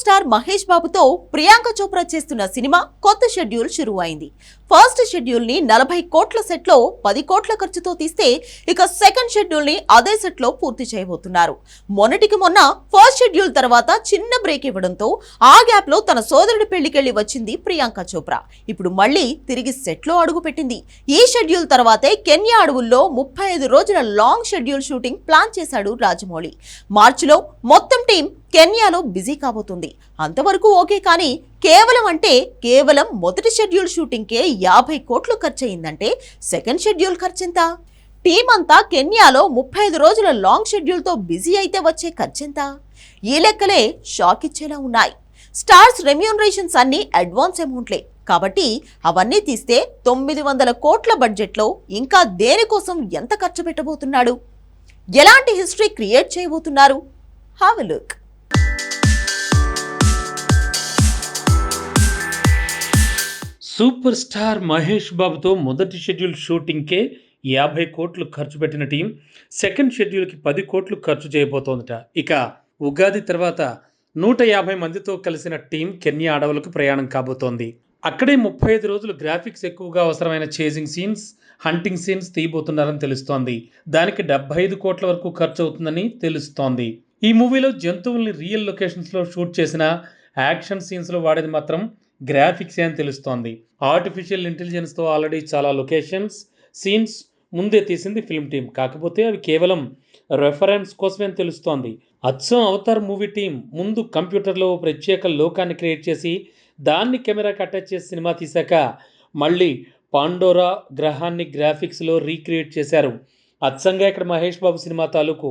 Star Mahesh బాబుతో ప్రియాంక చోప్రా చేస్తున్న cinema కొత్త షెడ్యూల్ షురు అయింది ఫస్ట్ షెడ్యూల్ని నలభై కోట్ల సెట్లో పది కోట్ల ఖర్చుతో తీస్తే ఇక సెకండ్ షెడ్యూల్ని అదే సెట్లో పూర్తి చేయబోతున్నారు. మొన్నటికి మొన్న ఫస్ట్ షెడ్యూల్ తర్వాత చిన్న బ్రేక్ ఇవ్వడంతో ఆ గ్యాప్లో తన సోదరుడి పెళ్ళికెళ్ళి వచ్చింది ప్రియాంక చోప్రా. ఇప్పుడు మళ్ళీ తిరిగి సెట్లో అడుగు పెట్టింది. ఈ షెడ్యూల్ తర్వాతే కెన్యా అడవుల్లో ముప్పై ఐదు రోజుల లాంగ్ షెడ్యూల్ షూటింగ్ ప్లాన్ చేశాడు రాజమౌళి. మార్చిలో మొత్తం టీం కెన్యాలో బిజీ కాబోతుంది. అంతవరకు ఓకే కానీ కేవలం అంటే కేవలం మొదటి షెడ్యూల్ షూటింగ్కే యాభై కోట్లు ఖర్చయిందంటే సెకండ్ షెడ్యూల్ ఖర్చెంత? టీం అంతా కెన్యాలో ముప్పై ఐదు రోజుల లాంగ్ షెడ్యూల్తో బిజీ అయితే వచ్చే ఖర్చెంత? ఈ లెక్కలే షాక్ ఇచ్చేలా ఉన్నాయి. స్టార్స్ రెమ్యూనరేషన్స్ అన్ని అడ్వాన్స్ అమౌంట్లే. కాబట్టి అవన్నీ తీస్తే తొమ్మిది వందల కోట్ల బడ్జెట్లో ఇంకా దేనికోసం ఎంత ఖర్చు పెట్టబోతున్నాడు? ఎలాంటి హిస్టరీ క్రియేట్ చేయబోతున్నారు? Have look. Super star Mahesh బాబుతో మొదటి షెడ్యూల్ షూటింగ్కే యాభై కోట్లు ఖర్చు పెట్టిన టీం సెకండ్ షెడ్యూల్కి పది కోట్లు ఖర్చు చేయబోతోందట. ఇక ఉగాది తర్వాత నూట యాభై మందితో కలిసిన టీం కెన్యా అడవులకు ప్రయాణం కాబోతోంది. అక్కడే ముప్పై ఐదు రోజులు గ్రాఫిక్స్ ఎక్కువగా అవసరమైన చేజింగ్ సీన్స్ హంటింగ్ సీన్స్ తీయబోతున్నారని తెలుస్తోంది. దానికి డెబ్బై ఐదు కోట్ల వరకు ఖర్చు అవుతుందని తెలుస్తోంది. ఈ మూవీలో జంతువుల్ని రియల్ లొకేషన్స్లో షూట్ చేసిన యాక్షన్ సీన్స్లో వాడేది మాత్రం గ్రాఫిక్స్ అని తెలుస్తోంది? ఆర్టిఫిషియల్ ఇంటెలిజెన్స్తో ఆల్రెడీ చాలా లొకేషన్స్ సీన్స్ ముందే తీసింది ఫిల్మ్ టీం కాకపోతే అవి కేవలం రెఫరెన్స్ కోసమే అని తెలుస్తోంది. అచ్చం అవతార్ మూవీ టీం ముందు కంప్యూటర్లో ప్రత్యేక లోకాన్ని క్రియేట్ చేసి దాన్ని కెమెరాకి అటాచ్ చేసి సినిమా తీశాక మళ్ళీ పాండోరా గ్రహాన్ని గ్రాఫిక్స్లో రీక్రియేట్ చేశారు. అచ్చంగా ఇక్కడ మహేష్ బాబు సినిమా తాలూకు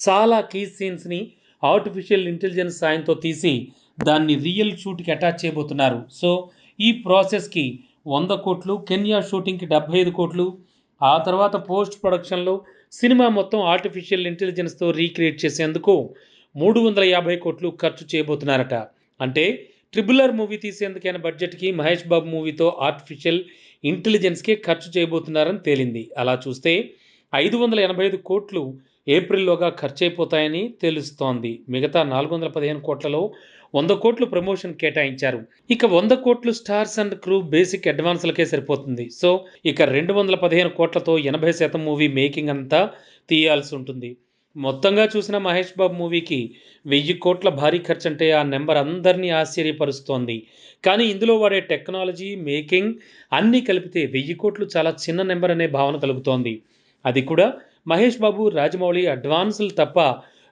చాలా కీ సీన్స్ని ఆర్టిఫిషియల్ ఇంటెలిజెన్స్ సాయంతో తీసి దాన్ని రియల్ షూట్కి అటాచ్ చేయబోతున్నారు. సో ఈ ప్రాసెస్కి వంద కోట్లు కెన్యా షూటింగ్కి డెబ్బై ఐదు కోట్లు ఆ తర్వాత పోస్ట్ ప్రొడక్షన్లో సినిమా మొత్తం ఆర్టిఫిషియల్ ఇంటెలిజెన్స్తో రీక్రియేట్ చేసేందుకు మూడు వందల యాభై కోట్లు ఖర్చు చేయబోతున్నారట. అంటే ట్రిబులర్ మూవీ తీసేందుకైన బడ్జెట్కి మహేష్ బాబు మూవీతో ఆర్టిఫిషియల్ ఇంటెలిజెన్స్కే ఖర్చు చేయబోతున్నారని తేలింది. అలా చూస్తే ఐదు వందల ఎనభై ఐదు కోట్లు ఏప్రిల్లోగా ఖర్చయిపోతాయని తెలుస్తోంది. మిగతా నాలుగు వందల పదిహేను కోట్లలో వంద కోట్లు ప్రమోషన్ కేటాయించారు. ఇక వంద కోట్లు స్టార్స్ అండ్ క్రూ బేసిక్ అడ్వాన్స్లకే సరిపోతుంది. సో ఇక రెండు వందల పదిహేను కోట్లతో ఎనభై శాతం మూవీ మేకింగ్ అంతా తీయాల్సి ఉంటుంది. మొత్తంగా చూసిన మహేష్ బాబు మూవీకి వెయ్యి కోట్ల భారీ ఖర్చు అంటే ఆ నెంబర్ అందరినీ ఆశ్చర్యపరుస్తోంది. కానీ ఇందులో వాడే టెక్నాలజీ మేకింగ్ అన్నీ కలిపితే వెయ్యి కోట్లు చాలా చిన్న నెంబర్ అనే భావన కలుగుతోంది. అది కూడా మహేష్ బాబు రాజమౌళి అడ్వాన్సులు తప్ప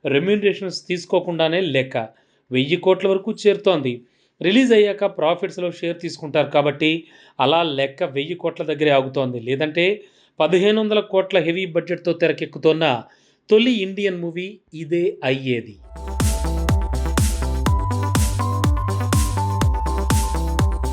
రెమ్యూనరేషన్స్ తీసుకోకుండానే లెక్క. వెయ్యి కోట్ల వరకు చేరుతోంది. రిలీజ్ అయ్యాక ప్రాఫిట్స్లో షేర్ తీసుకుంటారు కాబట్టి అలా లెక్క వెయ్యి కోట్ల దగ్గరే ఆగుతోంది. లేదంటే పదిహేను వందల కోట్ల హెవీ బడ్జెట్తో తెరకెక్కుతోన్న తొలి ఇండియన్ మూవీ ఇదే అయ్యేది.